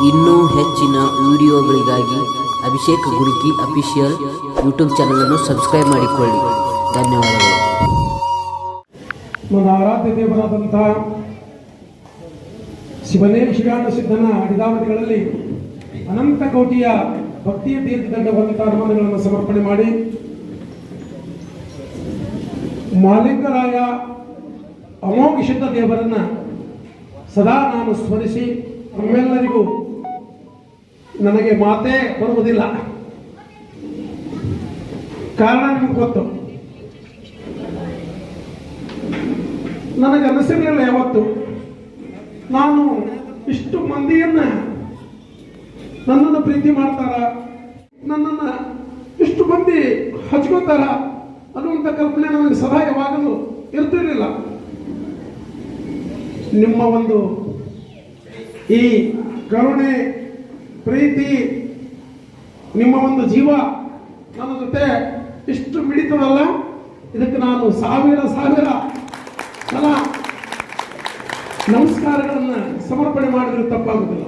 ಇನ್ನೂ ಹೆಚ್ಚಿನ ವಿಡಿಯೋಗಳಿಗಾಗಿ ಅಭಿಷೇಕ್ ಗುರುಕಿ ಅಫಿಷಿಯಲ್ ಯೂಟ್ಯೂಬ್ ಚಾನಲನ್ನು ಸಬ್ಸ್ಕ್ರೈಬ್ ಮಾಡಿಕೊಳ್ಳಿ. ಧನ್ಯವಾದಗಳು. ನನ್ನ ಆರಾಧ್ಯ ದೇವರಾದಂತಹ ಶಿವನೇ ಶಿವಾನ ಸಿದ್ಧನ ಅಡಿದಾವತಿಗಳಲ್ಲಿ ಅನಂತ ಕೋಟಿಯ ಭಕ್ತಿಯ ತೀರ್ಥದಂಡವಂತಹ ಅನುಮಾನಗಳನ್ನು ಸಮರ್ಪಣೆ ಮಾಡಿ ಮಾಲಿಂಗರಾಯ ಅಮೋಘ ಸಿದ್ಧ ದೇವರನ್ನ ಸದಾ ನಾನು ಸ್ಮರಿಸಿ ನಮ್ಮೆಲ್ಲರಿಗೂ ನನಗೆ ಮಾತೇ ಬರುವುದಿಲ್ಲ. ಕಾರಣ ನಿಮ್ಗೆ ಗೊತ್ತು. ನನಗೆ ಅನಿಸಿರಲಿಲ್ಲ ಯಾವತ್ತು? ನಾನು ಇಷ್ಟು ಮಂದಿಯನ್ನ ನನ್ನನ್ನು ಪ್ರೀತಿ ಮಾಡ್ತಾರ? ನನ್ನನ್ನು ಇಷ್ಟು ಮಂದಿ ಹಚ್ಕೋತಾರ? ಅನ್ನುವಂಥ ಕಲ್ಪನೆ ನನಗೆ ಸದಾ ಯಾವಾಗಲೂ ಇರ್ತಿರ್ಲಿಲ್ಲ. ನಿಮ್ಮ ಒಂದು ಈ ಕರುಣೆ, ಪ್ರೀತಿ, ನಿಮ್ಮ ಒಂದು ಜೀವ ನನ್ನ ಜೊತೆ ಇಷ್ಟು ಮಿಡಿತದಲ್ಲ? ಇದಕ್ಕೆ ನಾನು ಸಾವಿರ ಸಾವಿರ ಸಲ ನಮಸ್ಕಾರಗಳನ್ನು ಸಮರ್ಪಣೆ ಮಾಡಿದ್ರೆ ತಪ್ಪಾಗುದಿಲ್ಲ.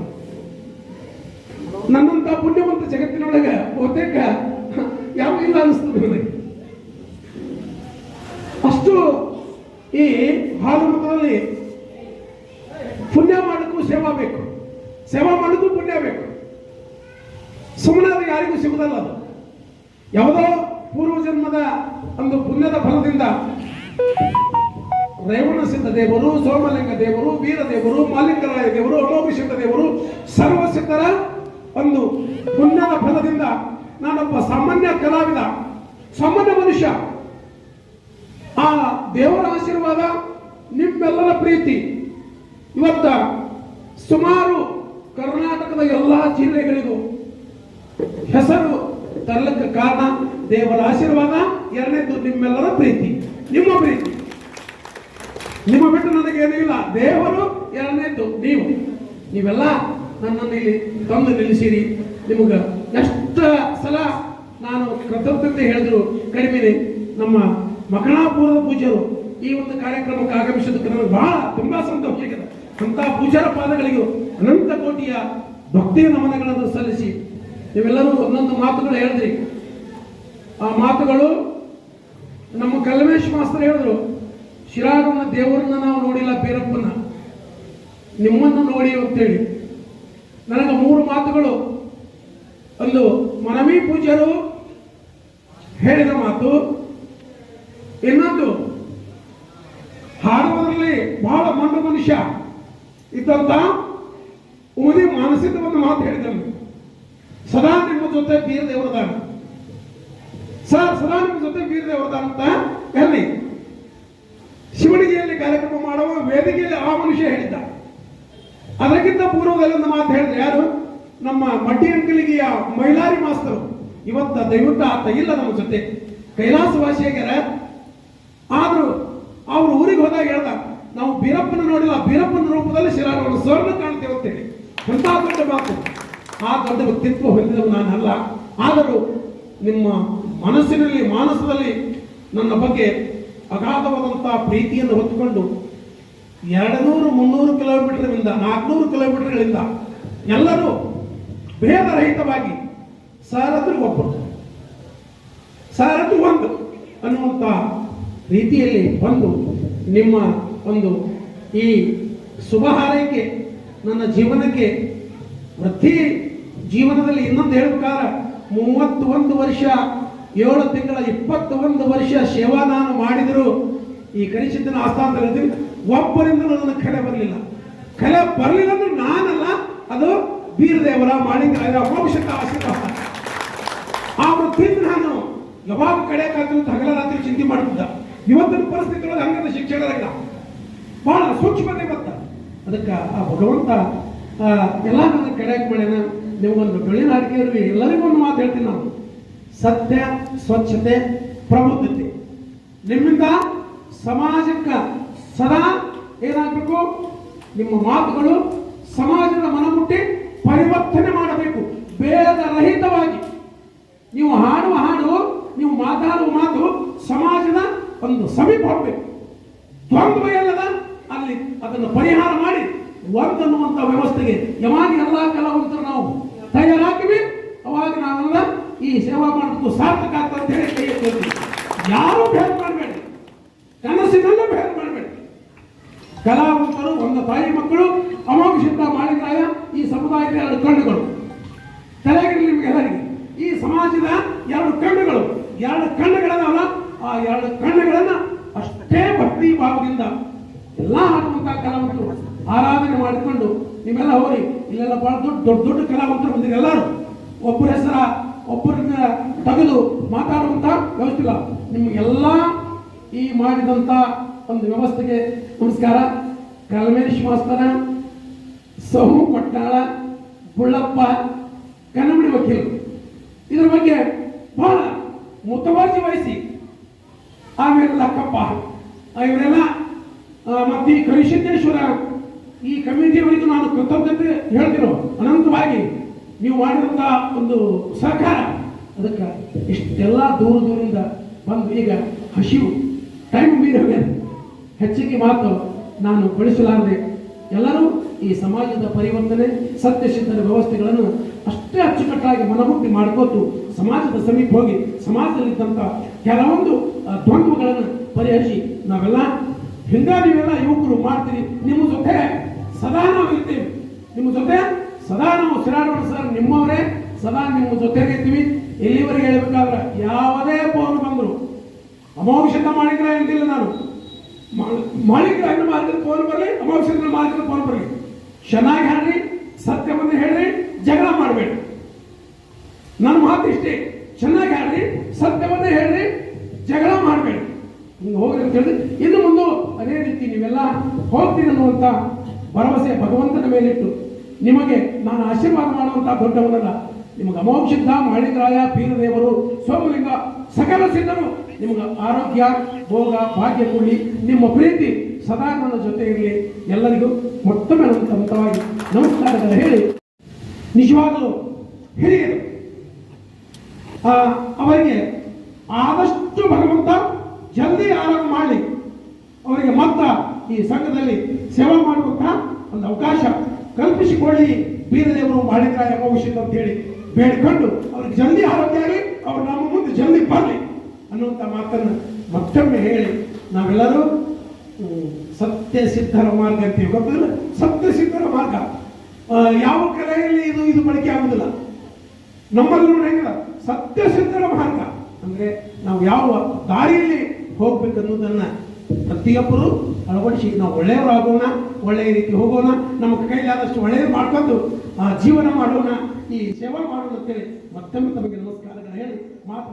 ನನ್ನಂತ ಪುಣ್ಯವಂತ ಜಗತ್ತಿನೊಳಗೆ ಬಹುತೇಕ ಯಾವ ಇಲ್ಲ ಅನಿಸ್ತದೆ ನನಗೆ. ಅಷ್ಟು ಈ ಹಾಲು ಮತದಲ್ಲಿ ಪುಣ್ಯ ಮಾಡೋಕ್ಕೂ ಸೇವಾ ಬೇಕು. ಸೇವಾ ಮಾಡೋದು ಪುಣ್ಯ ಬೇಕು. ಸುಮ್ಮನೆ ಅದು ಯಾರಿಗೂ ಸಿಗುದಲ್ಲ ಅದು. ಯಾವುದೋ ಪೂರ್ವ ಜನ್ಮದ ಒಂದು ಪುಣ್ಯದ ಫಲದಿಂದ ರೇವಣ ಸಿದ್ಧ ದೇವರು, ಸೋಮಲಿಂಗ ದೇವರು, ವೀರ ದೇವರು ಮಾಲಿಕರಾಯ ದೇವರು ಅಮೋಘಸಿದ್ಧ ದೇವರು, ಸರ್ವಸಿದ್ಧರ ಒಂದು ಪುಣ್ಯದ ಫಲದಿಂದ ನಾನೊಬ್ಬ ಸಾಮಾನ್ಯ ಕಲಾವಿದ, ಸಾಮಾನ್ಯ ಮನುಷ್ಯ, ಆ ದೇವರ ಆಶೀರ್ವಾದ ನಿಮ್ಮೆಲ್ಲರ ಪ್ರೀತಿ. ಇವತ್ತ ಸುಮಾರು ಕರ್ನಾಟಕದ ಎಲ್ಲಾ ಜಿಲ್ಲೆಗಳಿಗೂ ಹೆಸರು ತರಲಿಕ್ಕೆ ಕಾರಣ ದೇವರ ಆಶೀರ್ವಾದ, ಎರಡನೇದು ನಿಮ್ಮೆಲ್ಲರ ಪ್ರೀತಿ. ನಿಮ್ಮ ಪ್ರೀತಿ. ನಿಮ್ಮ ಬಿಟ್ಟು ನನಗೆ ಇಲ್ಲ. ದೇವರು ಎರಡನೇದು ನೀವು. ನೀವೆಲ್ಲ ನನ್ನನ್ನು ಇಲ್ಲಿ ತಂದು ನಿಲ್ಲಿಸಿರಿ. ನಿಮಗೆ ಎಷ್ಟು ಸಲ ನಾನು ಕೃತಜ್ಞತೆ ಹೇಳಿದ್ರು. ಕಡಿಮೆ ನಮ್ಮ ಮಕಣಾಪುರದ ಪೂಜ್ಯರು ಈ ಒಂದು ಕಾರ್ಯಕ್ರಮಕ್ಕೆ ಆಗಮಿಸಿದ್ದಕ್ಕೆ ನನಗೆ ಬಹಳ ತುಂಬಾ ಸಂತೋಷ ಆಗಿದೆ. ಅಂತ ಪೂಜಾರ ಪಾದಗಳಿಗೆ ಅನಂತ ಕೋಟಿಯ ಭಕ್ತಿಯ ನಮನಗಳನ್ನು ಸಲ್ಲಿಸಿ ನೀವೆಲ್ಲರೂ ಒಂದೊಂದು ಮಾತುಗಳು ಹೇಳಿದ್ರಿ. ಆ ಮಾತುಗಳು ನಮ್ಮ ಕಲ್ಮೇಶ್ ಮಾಸ್ತರ್ ಹೇಳಿದ್ರು ಶಿರಾರನ್ನ ದೇವರನ್ನ ನಾವು ನೋಡಿಲ್ಲ ಬೀರಪ್ಪನ ನಿಮ್ಮನ್ನು ನೋಡಿ ಅಂತೇಳಿ. ನನಗೆ ಮೂರು ಮಾತುಗಳು. ಒಂದು, ಮನವಿ ಪೂಜ್ಯರು ಹೇಳಿದ ಮಾತು. ಇನ್ನೊಂದು ಹಾಡುವುದರಲ್ಲಿ ಬಹಳ ಮಂದ ಮನುಷ್ಯ. ಇದ್ದಂತ ಉಮದಿ ಮಾನಸಿಕ ಮಾತು ಹೇಳಿದನು. ಸದಾ ನಿಮ್ಮ ಜೊತೆ ಬೀರ ದೇವರದಾನ ಸರ್, ಸದಾ ನಿಮ್ಮ ಜೊತೆ ಬೀರ ದೇವರದಾನ ಅಂತ ಹೇಳಿ. ಶಿವಣಿಗೆಯಲ್ಲಿ ಕಾರ್ಯಕ್ರಮ ಮಾಡುವ ವೇದಿಕೆಯಲ್ಲಿ ಆ ಮನುಷ್ಯ ಹೇಳಿದ್ದ. ಅದಕ್ಕಿಂತ ಪೂರ್ವದಲ್ಲಿ ಒಂದು ಮಾತು ಹೇಳಿದ್ರೆ. ಯಾರು? ನಮ್ಮ ಮಡ್ಡಿ ಅಂಕಲಿಗೆಯ ಮೈಲಾರಿ ಮಾಸ್ತರು. ಇವತ್ತ ದಯವಿಟ್ಟು ಆತ ಇಲ್ಲ ನಮ್ಮ ಜೊತೆ. ಕೈಲಾಸವಾಸಿಯಾಗ್ಯಾರ. ಆದರೂ ಅವ್ರ ಊರಿಗೆ ಹೋದಾಗ ಹೇಳ್ದ ನಾವು ಬೀರಪ್ಪನ ನೋಡಿಲ್ಲ, ಬೀರಪ್ಪನ ರೂಪದಲ್ಲಿ ಶಿರಾಗವನ್ನು ಸ್ವರ್ಣ ಕಾಣ್ತೇವೆ ಅಂತೇಳಿ ದೊಡ್ಡ ಮಾತು? ಆ ದೊಡ್ಡ ವ್ಯಕ್ತಿತ್ವ ಹೊಂದಿದವು ನಾನಲ್ಲ. ಆದರೂ ನಿಮ್ಮ ಮನಸ್ಸಿನಲ್ಲಿ, ಮಾನಸದಲ್ಲಿ ನನ್ನ ಬಗ್ಗೆ ಅಗಾಧವಾದಂತಹ ಪ್ರೀತಿಯನ್ನು ಹೊತ್ತುಕೊಂಡು ಎರಡು ನೂರು ಮುನ್ನೂರು ಕಿಲೋಮೀಟರ್ಗಳಿಂದ ನಾಲ್ಕುನೂರು ಕಿಲೋಮೀಟರ್ಗಳಿಂದ ಎಲ್ಲರೂ ಭೇದರಹಿತವಾಗಿ ಸಾರದ್ರು ಒಬ್ಬರು. ಸಾರದ್ದು ಒಂದು ಅನ್ನುವಂಥ ರೀತಿಯಲ್ಲಿ ಬಂದು ನಿಮ್ಮ ಒಂದು ಈ ಶುಭ ಹಾರೈಕೆ ನನ್ನ ಜೀವನಕ್ಕೆ ಪ್ರತಿ ಜೀವನದಲ್ಲಿ ಇನ್ನೊಂದು ಹೇಳ್ಬೇಕಾದ್ರೆ ಮೂವತ್ತೊಂದು ವರ್ಷ, ಏಳು ತಿಂಗಳ ಇಪ್ಪತ್ತೊಂದು ವರ್ಷ ಸೇವಾ ನಾನು ಮಾಡಿದರೂ ಈ ಕನಿಷ್ಠನ ಆಸ್ಥಾನದಲ್ಲಿ ಒಬ್ಬರಿಂದ ನನ್ನ ಕಲೆ ಬರಲಿಲ್ಲ. ಕಲೆ ಬರಲಿಲ್ಲ ಅಂದ್ರೆ ನಾನಲ್ಲ, ಅದು ಬೀರದೇವರ ಮಾಡಿದ ಅಮೋಕ್ಷಕ ಆಶೀರ್ವಾದ ಆ ವೃತ್ತಿಯಿಂದ ನಾನು ಯಾವಾಗ ಕಡೆ ಕಾತು ಹಗಲ ರಾತ್ರಿ ಚಿಂತೆ ಮಾಡ್ತಿದ್ದ. ಇವತ್ತಿನ ಪರಿಸ್ಥಿತಿ ಒಳಗೆ ಹಂಗದ ಶಿಕ್ಷಣ ಇಲ್ಲ ಬಹಳ ಸೂಕ್ಷ್ಮತೆ ಗೊತ್ತ. ಅದಕ್ಕೆ ಆ ಭಗವಂತ ಎಲ್ಲ ನನ್ನ ಕಡೆಯಾಗಿ ಮಾಡ್ಯಾನ ನಿಮಗೊಂದು ಬೆಳಿನ ಇರ್ಲಿ ಎಲ್ಲರಿಗೂ ಒಂದು ಮಾತು ಹೇಳ್ತೀನಿ ನಾನು. ಸತ್ಯ, ಸ್ವಚ್ಛತೆ, ಪ್ರಬುದ್ಧತೆ. ನಿಮ್ಮಿಂದ ಸಮಾಜಕ್ಕೆ ಸದಾ ಏನಾಗಬೇಕು? ನಿಮ್ಮ ಮಾತುಗಳು ಸಮಾಜದ ಮನಮುಟ್ಟಿ ಪರಿವರ್ತನೆ ಮಾಡಬೇಕು. ಭೇದರಹಿತವಾಗಿ ನೀವು ಹಾಡುವ ಹಾಡು, ನೀವು ಮಾತಾಡುವ ಮಾತು ಸಮಾಜದ ಒಂದು ಸಮೀಪ ಹೋಗ್ಬೇಕು ದ್ವಂದ್ವ ಎಲ್ಲದ ಆಗಲಿ ಅದನ್ನು ಪರಿಹಾರ ಮಾಡಿ ಒಂದನ್ನುವಂಥ ವ್ಯವಸ್ಥೆಗೆ ಯಾವಾಗ ಎಲ್ಲ ಕಲಾವಂತರು ನಾವು ತಯಾರಾಗ್ತೀವಿ, ಅವಾಗ ನಾವೆಲ್ಲ ಈ ಸೇವಾ ಮಾಡೋದು ಸಾರ್ಥಕ ಅಂತ ಹೇಳಿ ಕೈ ಎತ್ತಿ ಯಾರು ಭೇದ ಮಾಡಬೇಡಿ. ಕನಸಿನಲ್ಲೂ ಭೇದ ಮಾಡಬೇಡಿ. ಕಲಾವಂತರು, ಒಂದು ತಾಯಿ ಮಕ್ಕಳು ಅಮಾಂಶಿದ್ದ ಮಾಡಿದಾಯ ಈ ಸಮುದಾಯದ ಎರಡು ಕಣ್ಣುಗಳು. ತಲೆಗಿರಲಿ ನಿಮಗೆಲ್ಲರಿಗೆ ಈ ಸಮಾಜದ ಎರಡು ಕಣ್ಣುಗಳು. ಎರಡು ಕಣ್ಣುಗಳನ್ನ ಆ ಎರಡು ಕಣ್ಣುಗಳನ್ನು ಅಷ್ಟೇ ಭಕ್ತಿ ಭಾವದಿಂದ ಎಲ್ಲ ಹನುಮಂತ ಕಲಾವಂತರು ಆರಾಧನೆ ಮಾಡಿಕೊಂಡು ನೀವೆಲ್ಲ ಹೋಗಿ ಇಲ್ಲೆಲ್ಲ ಬಹಳ ದೊಡ್ಡ ದೊಡ್ಡ ದೊಡ್ಡ ಕಲಾವಂತರು ಬಂದಿರಿ ಎಲ್ಲರೂ. ಒಬ್ಬರ ಹೆಸರ, ಒಬ್ಬರನ್ನ ತೆಗೆದು ಮಾತಾಡುವಂತ ವ್ಯವಸ್ಥೆ ಇಲ್ಲ. ನಿಮಗೆಲ್ಲ ಈ ಮಾಡಿದಂತ ಒಂದು ವ್ಯವಸ್ಥೆಗೆ ನಮಸ್ಕಾರ. ಕಲ್ಮೇಶ್ ಮಾಸ್ತನ ಸೋಮು ಕೊಟ್ಟಾಳ ಬುಳ್ಳಪ್ಪ ಕನ್ನಡಿ ವಕೀಲರು ಇದರ ಬಗ್ಗೆ ಬಹಳ ಮುತುವರ್ಜಿ ವಹಿಸಿ. ಆಮೇಲೆ ಲಕ್ಕಪ್ಪ. ಇವರೆಲ್ಲ ಮತ್ತೆ ಈ ಕರಿಸಿದ್ದೇಶ್ವರ, ಈ ಕಮಿಟಿಯವರಿಗೂ ನಾನು ಕೃತಜ್ಞತೆ ಹೇಳ್ತಿರೋ ಅನಂತವಾಗಿ ನೀವು ಮಾಡಿದಂಥ ಒಂದು ಸಹಕಾರ, ಅದಕ್ಕೆ ಇಷ್ಟೆಲ್ಲ ದೂರ ದೂರಿಂದ ಬಂದು ಈಗ ಹಸಿವು ಟೈಮ್ ಮೀರಿ ಹೋಗ್ಯದ ಹೆಚ್ಚಿಗೆ ಮಾತು ನಾನು ಬಳಸಲಾರದೆ ಎಲ್ಲರೂ ಈ ಸಮಾಜದ ಪರಿವರ್ತನೆ, ಸತ್ಯಸಿದ್ಧರ ವ್ಯವಸ್ಥೆಗಳನ್ನು ಅಷ್ಟೇ ಅಚ್ಚುಕಟ್ಟಾಗಿ ಮನಮುಕ್ತಿ ಮಾಡ್ಕೋತು ಸಮಾಜದ ಸಮೀಪ ಹೋಗಿ ಸಮಾಜದಲ್ಲಿದ್ದಂಥ ಕೆಲವೊಂದು ದ್ವಂದ್ವಗಳನ್ನು ಪರಿಹರಿಸಿ ನಾವೆಲ್ಲ ಹಿಂಗ ನೀವೆಲ್ಲ ಯುವಕರು ಮಾಡ್ತೀರಿ. ನಿಮ್ಮ ಜೊತೆ ಸದಾ ನಾವು ಇರ್ತೀವಿ ನಿಮ್ಮ ಜೊತೆ ಸದಾ ನಾವು ಸರ್, ನಿಮ್ಮವರೇ ಸದಾ ನಿಮ್ಮ ಜೊತೆಗೆ ಇರ್ತೀವಿ. ಇಲ್ಲಿವರೆಗೆ ಹೇಳ್ಬೇಕಾದ್ರೆ, ಯಾವುದೇ ಫೋನ್ ಬಂದರು. ಅಮೋಘ ಮಾಡಿದ್ರೆ ಅಂತಿಲ್ಲ ನಾನು. ಮಾಲೀಕರ ಹಣ್ಣು ಮಾಡಿದ್ರೆ ಫೋನ್ ಬರಲಿ ಅಮೋಘ ಮಾಲೀಕರ ಫೋನ್ ಬರಲಿ. ಚೆನ್ನಾಗಿ ಹಾಡ್ರಿ ಸತ್ಯವನ್ನು ಹೇಳ್ರಿ, ಜಗಳ ಮಾಡಬೇಡಿ. ನನ್ನ ಮಾತು ಇಷ್ಟೇ ಚೆನ್ನಾಗಿ ಹಾಡ್ರಿ ಬಂದು ಹೇಳ್ರಿ, ಜಗಳ ಮಾಡಬೇಡಿ ಹೋಗಿ ಅಂತ ಹೇಳಿದ್ರೆ, ಇನ್ನು ಮುಂದೆ ಅದೇ ರೀತಿ ನೀವೆಲ್ಲ ಹೋಗ್ತೀರಿ ಅನ್ನುವಂಥ ಭರವಸೆ ಭಗವಂತನ ಮೇಲಿಟ್ಟು ನಿಮಗೆ ನಾನು ಆಶೀರ್ವಾದ ಮಾಡುವಂಥ ದೊಡ್ಡವನಲ್ಲ. ನಿಮಗೆ ಅಮೋಕ್ಷಿದ್ಧ ಮಾಡಿದ್ರಾಯ ಪೀರದೇವರು, ಸೋಮಲಿಂಗ, ಸಕಲ ಸಿದ್ಧರು, ನಿಮಗೆ ಆರೋಗ್ಯ, ಭೋಗ, ಭಾಗ್ಯ ಕೊಡಲಿ ನಿಮ್ಮ ಪ್ರೀತಿ ಸದಾ ನನ್ನ ಜೊತೆ ಇರಲಿ. ಎಲ್ಲರಿಗೂ ಮತ್ತೊಮ್ಮೆ ಸಂತವಾಗಿ ನಮಸ್ಕಾರಗಳು ಹೇಳಿ ನಿಜವಾಗಲೂ ಹಿರಿಯರು. ಅವರಿಗೆ ಆದಷ್ಟು ಭಗವಂತ ಜಲ್ದಿ ಆರಂಭ ಮಾಡಲಿ. ಅವರಿಗೆ ಮತ್ತ ಈ ಸಂಘದಲ್ಲಿ ಸೇವಾ ಮಾಡುವಂತ ಒಂದು ಅವಕಾಶ ಕಲ್ಪಿಸಿಕೊಳ್ಳಿ. ಬೀರದೇವರು ಎಂಬ ವಿಷಯ ಅಂತ ಹೇಳಿ ಬೇಡ್ಕೊಂಡು ಅವ್ರಿಗೆ ಜಲ್ದಿ ಆರೋಗ್ಯ ಆಗಲಿ, ಅವ್ರು ನಮ್ಮ ಮುಂದೆ ಜಲ್ದಿ ಬರಲಿ ಅನ್ನುವಂಥ ಮಾತನ್ನು ಮತ್ತೊಮ್ಮೆ ಹೇಳಿ. ನಾವೆಲ್ಲರೂ ಸತ್ಯ ಸಿದ್ಧರ ಮಾರ್ಗ ಅಂತೀವಿ ಗೊತ್ತಿಲ್ಲ? ಸತ್ಯ ಸಿದ್ಧರ ಮಾರ್ಗ. ಯಾವ ಕಲೆಯಲ್ಲಿ ಇದು ಇದು ಬಳಕೆ ಆಗುದಿಲ್ಲ. ನಮ್ಮಲ್ಲಿ ನೋಡಿ ಸತ್ಯ ಸಿದ್ಧರ ಮಾರ್ಗ. ಅಂದ್ರೆ ನಾವು ಯಾವ ದಾರಿಯಲ್ಲಿ ಹೋಗ್ಬೇಕು ಅನ್ನೋದನ್ನ ಪ್ರತಿಯೊಬ್ಬರು ಅಳವಡಿಸಿ ನಾವು ಒಳ್ಳೆಯವರಾಗೋಣ ಒಳ್ಳೆಯ ರೀತಿ ಹೋಗೋಣ, ನಮ್ಮ ಕೈಲಾದಷ್ಟು ಒಳ್ಳೆಯದು ಮಾಡ್ಕೊಂಡು ಜೀವನ ಮಾಡೋಣ, ಈ ಸೇವಾ ಮಾಡೋಣ ಅಂತೇಳಿ ಮತ್ತೊಮ್ಮೆ ತಮಗೆ ನಮಸ್ಕಾರಗಳು ಹೇಳಿ ಮಾತು